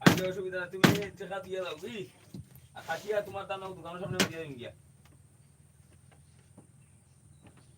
আজকে অসুবিধা তুমি টাকা দিয়ে দাও বুঝলি আর খাসিয়া তোমার দাম দোকানের সামনে দিয়ে দিন গিয়া।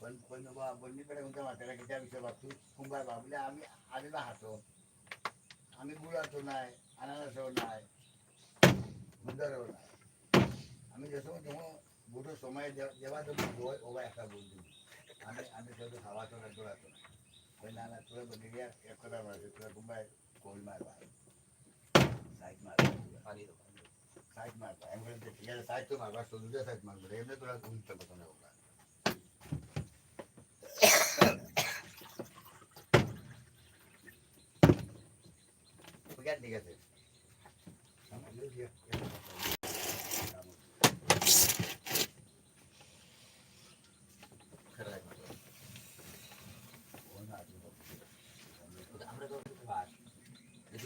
पण पण बा बोलनी कडे उंचा वाटायला किती विषय वाटतो कुंभार बाबले आम्ही आलेला हातो आम्ही गुळाचो नाही अनारसो नाही मुदरो नाही आम्ही जसं जेव्हा मोठं समय जेव्हा तुम्ही गोय ओवा एका बोलतो आम्ही आम्ही सगळं खावाचो नाही गुळाचो नाही નાના થોડા બની ગયા એક કદા મારે થોડા ગુંબાય ગોલ મારવા સાઈડ મારવા સાઈડ મારવા એમ કરીને ઠીક સાઈડ તો મારવા તો દૂધે સાઈડ મારવા એમને થોડા ગુંજ તક તમે ઉભા ঠিক আছে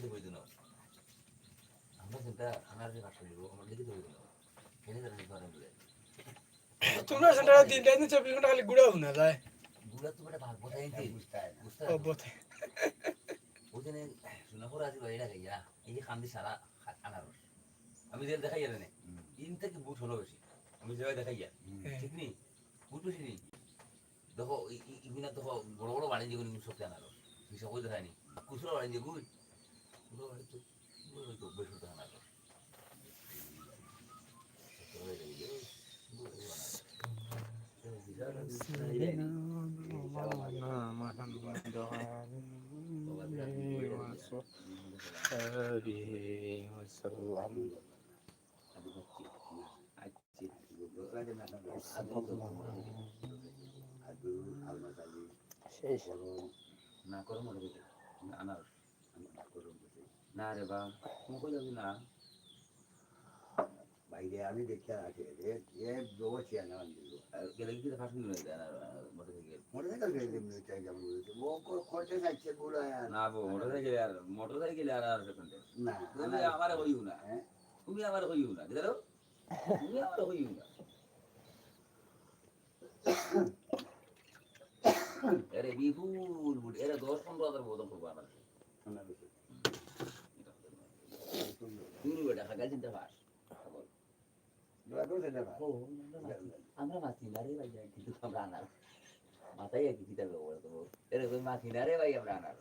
লিখিত আমরা চিন্তা যে কাজ করব আমরা লিখিত কেন জানি বলে? তোমরা সেটা দিন চব্বিশ ঘণ্টা খালি গুড়াও না যায়। গুলা তো বেটা ভাগ বোঝাই নি। বুঝতে সোনাপুর আজি বাইরে এই যে খান্দি সারা আনারস। আমি যে দেখাই না ইন থেকে বুট হলো বেশি। আমি যে দেখাইয়া ঠিক নেই বুট বেশি নেই দেখো ইগুনা দেখো বড় বড় বাণিজ্যগুলো সত্যি আনারস। করে দেখায়নি খুচরো বাণিজ্য গুল وصحبه وسلم ما كرم ولا أنا أنا كرم না রে বা মুখে যাবি না বাইরে আমি দেখে আছে এ দোবছি না গেলে কি ফাঁস মিলে যায় মোটরসাইকেল মোটরসাইকেল ফেলে দিন চাই যেমন বলেছে ও খরচে যাচ্ছে গুলো না বো মোটরসাইকেল আর মোটরসাইকেল আর আর না তুমি আমার হইও না। তুমি আমার হইও না বুঝলো তুমি আমার হইও না। আরে বিপুল বুট এরা দশ পনেরো হাজার বোতল করব আমার। তুমি বেটা খাগা চিন্তা পাস আমরা মাছি না রে ভাই কিন্তু আমরা আনার মাথায় কিছু দেবে বলে তো এরকম মাছি না রে ভাই আমরা আনার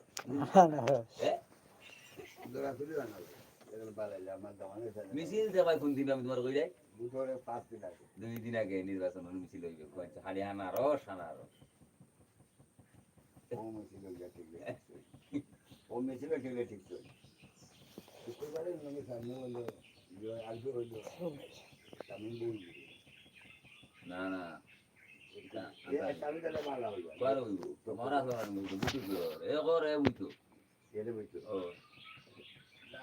মিছিল দেবাই কোন দিন আমি তোমার কই যাই দুই দিন আগে নির্বাচন মিছিল হইবে খালি আনারস আনারস ও মেছিল ঠিক ঠিক না না কর হইব তোমার আছে আর মুই তো বুঝি এ কর এ বুঝি তো ও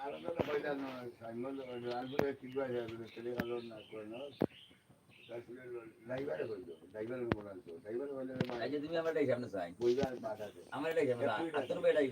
আর তো পয়সা না সাইমন আসবে কিবা যাবে তেলে কালো না করে না তারপরে ড্রাইভারে কইলো ড্রাইভারে বলাল তো ড্রাইভারে বলে আচ্ছা তুমি আমার এটাই